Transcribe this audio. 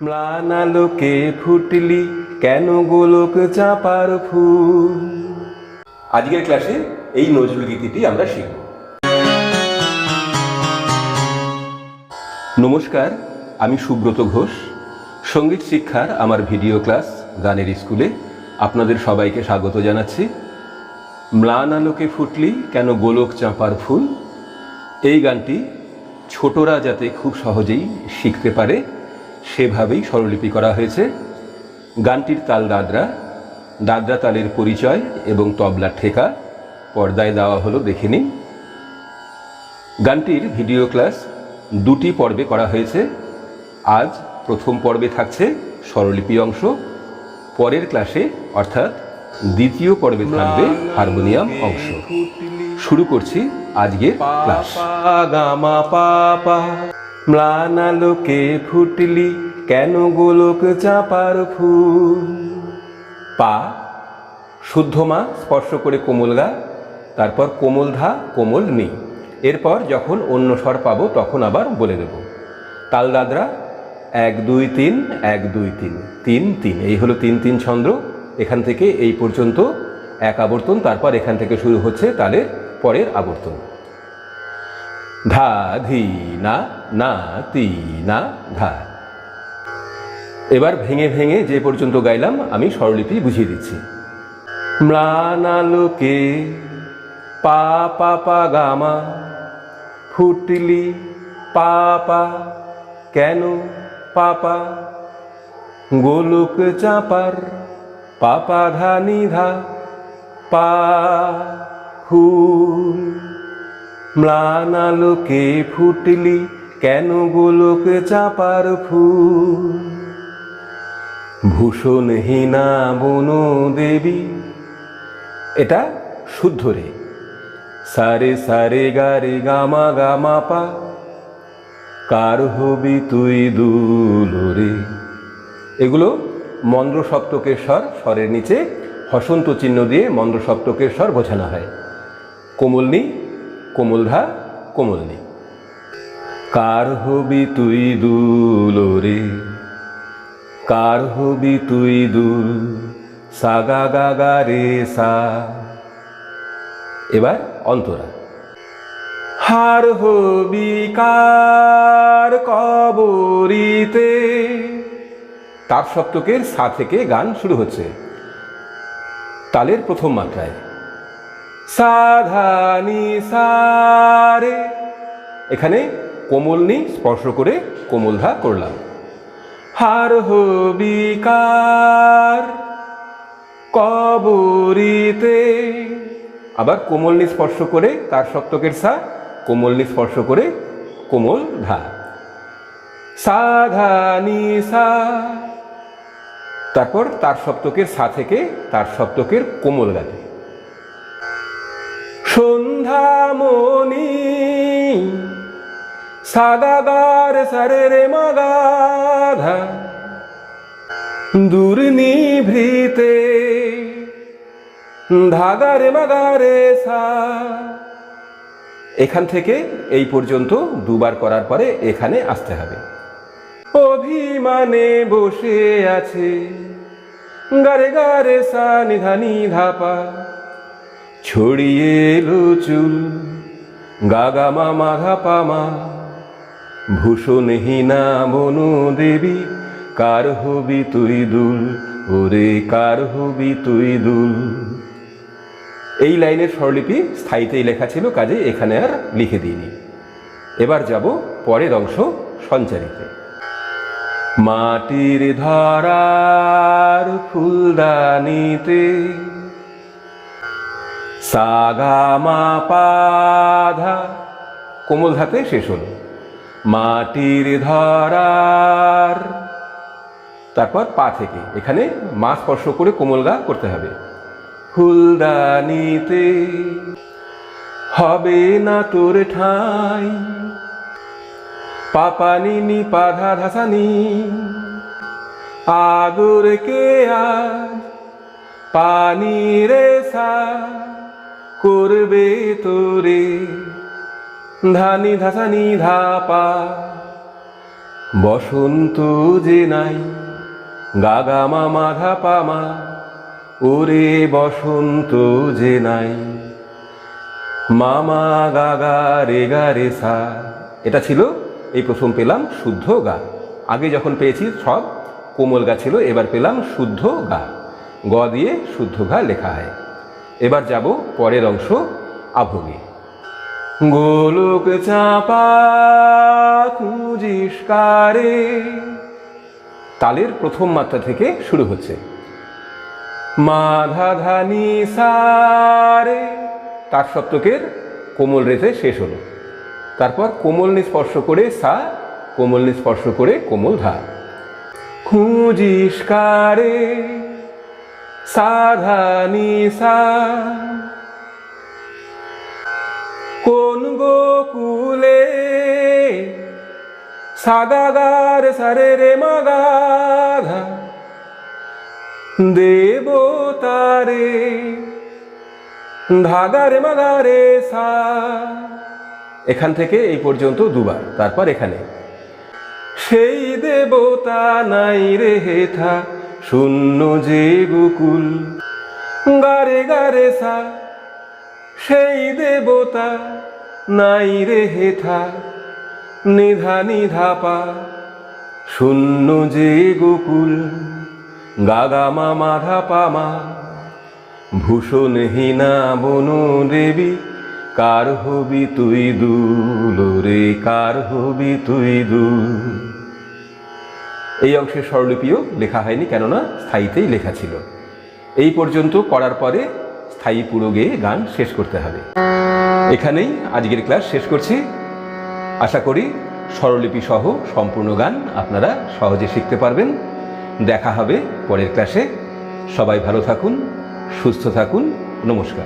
ম্লানালোকে ফুটলি, কেন গোলক চাপার ফুল? আজকের ক্লাসে এই নজরুল গীতিটি আমরা শিখব। নমস্কার, আমি সুব্রত ঘোষ। সংগীত শিক্ষার আমার ভিডিও ক্লাস গানের স্কুলে আপনাদের সবাইকে স্বাগত জানাচ্ছি। ম্লান আলোকে ফুটলি, কেন গোলক চাঁপার ফুল? এই গানটি ছোটরা যাতে খুব সহজেই শিখতে পারে সেভাবেই স্বরলিপি করা হয়েছে। গানটির তাল দাদরা দাদরা তালের পরিচয় এবং তবলা ঠেকা পর্দায় দেওয়া হলো দেখে নিন। গানটির ভিডিও ক্লাস দুটি পর্বে করা হয়েছে। আজ প্রথম পর্বে থাকছে স্বরলিপি অংশ। পরের ক্লাসে অর্থাৎ দ্বিতীয় পর্বে থাকবে হারমোনিয়াম অংশ। শুরু করছি আজকের ক্লাস। পাপা ম্লানালোকে ফুটলি, কেন গোলক চাপার ফুল? পা, শুদ্ধ মা, স্পর্শ করে কোমল গা, তারপর কোমল ধা, কোমল নি। এরপর যখন অন্য স্বর পাবো, তখন আবার বলে দেব। তাল দাদরা এক, দুই, তিন, এক, দুই, তিন তিন তিন, এই হলো তিন তিন ছন্দ। এখান থেকে এই পর্যন্ত এক আবর্তন, তারপর এখান থেকে শুরু হচ্ছে তালের পরের আবর্তন। ধা ধি না না তি না ধা। এবার ভেঙে ভেঙে যে পর্যন্ত গাইলাম, আমি স্বরলিপি বুঝিয়ে দিচ্ছি। ম্লানালোকে পা পা পা গামা ফুটলি পা পা কেন পাপা? গোলক চাপার পাপা ধা নিধা পা, ফুল ম্লানালোকে ফুটলি কেন গোলক চাপার ফুল? ভূষণহীনা বনো দেবী এটা শুদ্ধ রে। সারে সারে গারে গামা গামা পা, কার হবি তুই দুলরে এগুলো মন্দ্র সপ্তকের স্বর স্বরের নিচে হসন্ত চিহ্ন দিয়ে মন্দ্র সপ্তকের স্বর বোঝানো হয়। কোমলনি কোমলধা কোমলনি কার হবি তুই দুলরে কার হবি তুই দুল? সাগা গা গা রে সা। এবার অন্তরা। হার হবি কার কবরিতে? তার সপ্তকের সা থেকে গান শুরু হচ্ছে। তালের প্রথম মাত্রায়। সাধানি সারে। এখানে কোমলনি স্পর্শ করে কোমলধা করলাম। হার হবি কার? কবরিতে। আবার কোমলনি স্পর্শ করে তার সপ্তকের সা, কোমলনি স্পর্শ করে কোমল ধা সাধানি সা। তারপর তার সপ্তকের সা থেকে তার সপ্তকের কোমল গাতে সন্ধ্যামণি সাগাগার সারে রে মাগাধা, দুর্নিভৃতে ধাগারে মাগারে সা। এখান থেকে এই পর্যন্ত দুবার করার পরে এখানে আসতে হবে। অভিমানে বসে আছে, গারে গারে সা, নিধা নিধা পা। ছড়িয়ে এলো চুল। গাগা মামা ঘা পামা ভূষণহীনা বনু দেবী, কার হবি তুই দুল? ওরে কার হবি তুই দুল? এই লাইনের স্বরলিপি স্থায়ীতেই লেখা ছিল, কাজে এখানে আর লিখে দিইনি। এবার যাব পরের অংশ সঞ্চারিতে। মাটির ধরার ফুলদানিতে সাগামা পাধা কোমল ধাতে শেষ হলো মাটির ধরার। তারপর পা থেকে। এখানে মা স্পর্শ করে কোমল গা করতে হবে। ফুলদানিতে হবে না তোর ঠাই। পাপানি নি পাধা ধাসানি। আগর কে আর পানি রে সা করবে তোরে। ধানি ধাসানি ধাপা। বসন্ত যে নাই, গাগা মামা ধাপা মা। ওরে বসন্ত যে নাই, মামা গাগা রে গা রে সা। এটা ছিল এই প্রথম পেলাম শুদ্ধ গা। আগে যখন পেয়েছি সব কোমল গা ছিল, এবার পেলাম শুদ্ধ গা। গ দিয়ে শুদ্ধ গা লেখা হয়। এবার যাব পরের অংশ আভোগে গোলক চাপা খুঁজিস তালের প্রথম মাত্রা থেকে শুরু হচ্ছে। মাধা ধানি সারে। তার সপ্তকের কোমল রেতে শেষ হলো। তারপর কোমল স্পর্শ করে সা, কোমল স্পর্শ করে কোমল ধা। খুঁজিস কারে? সাধানি সা। কোন গোকুলে সাগাগার সারে রে মাগাধা দেবতারে ধাগারে মাগারে সা। এখান থেকে এই পর্যন্ত দুবার, তারপর এখানে। সেই দেবতা নাই রে হেথা। শূন্য যে গোকুল গারে গারে সা, সেই দেবতা নাই রে হেথা। নিধা নিধা পা, শূন্য যে গোকুল গাগা মা, মাধা পামা ভূষণহীনা বনু দেবী। কার হবি তুই দুল রে, কার হবি তুই দুল? এই অংশের স্বরলিপিও লেখা হয়নি, কেননা স্থায়ীতেই লেখা ছিল। এই পর্যন্ত করার পরে স্থায়ী পুরো গান শেষ করতে হবে। এখানেই আজকের ক্লাস শেষ করছি। আশা করি স্বরলিপি সহ সম্পূর্ণ গান আপনারা সহজে শিখতে পারবেন। দেখা হবে পরের ক্লাসে। সবাই ভালো থাকুন, সুস্থ থাকুন। নমস্কার।